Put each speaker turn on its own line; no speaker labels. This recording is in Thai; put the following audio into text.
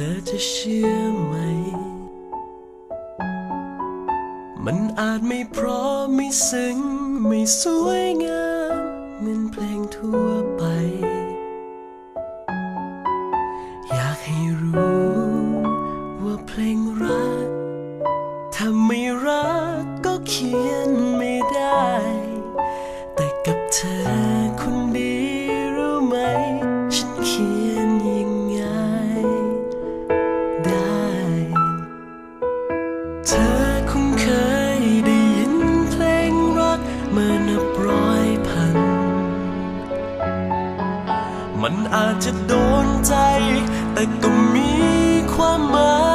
ธอจะเชื่อไหม มันอาจไม่เพราะไม่ซึ้งไม่สวยงามเหมือนเพลงทั่วไป อยากให้รู้ว่าเพลงรัก ถ้าไม่รักก็เขียนไม่ได้ แต่ก็มีความหมาย